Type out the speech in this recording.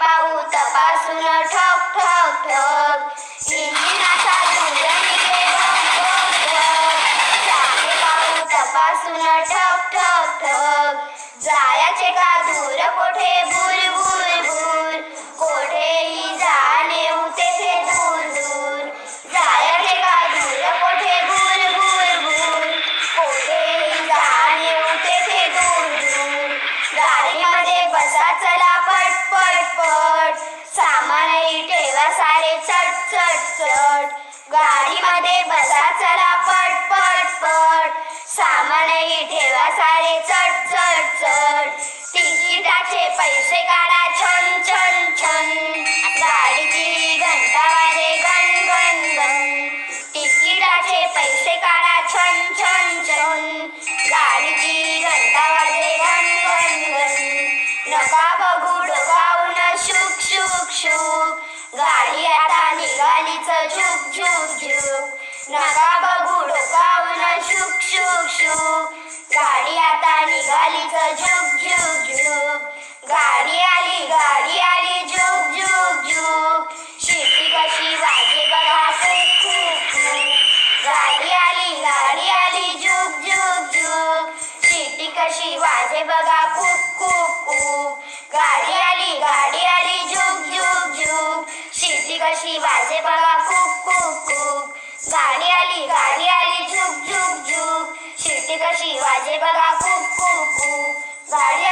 पाहू तपासून ठक ठक ठक. इंजिनाचा धुर निघे पाहू तपासून ठक ठक ठक. मध्ये बसा चला पट पट पट. सामानही ठेवा सारे चट चट चट. गाडीमध्ये गाडी आता निघालीच झुक झुक झुक. नका बघू डोकावून शुक शुक शुक गाडी आता निघालीच झुक झुक झुक. गाडी आली गाडी आली झुक झुक झुक. शिटी कशी वाजे बघा खूप खूप गाडी आली गाडी आली झुक झुक झुक. शिटी कशी वाजे बघा कशी वाजे बघा खूप खूप खूप. गाडी आली गाडी आली झुक झुक झुक. शिट्टी कशी वाजे बघा? खूप खूप खूप. गाडी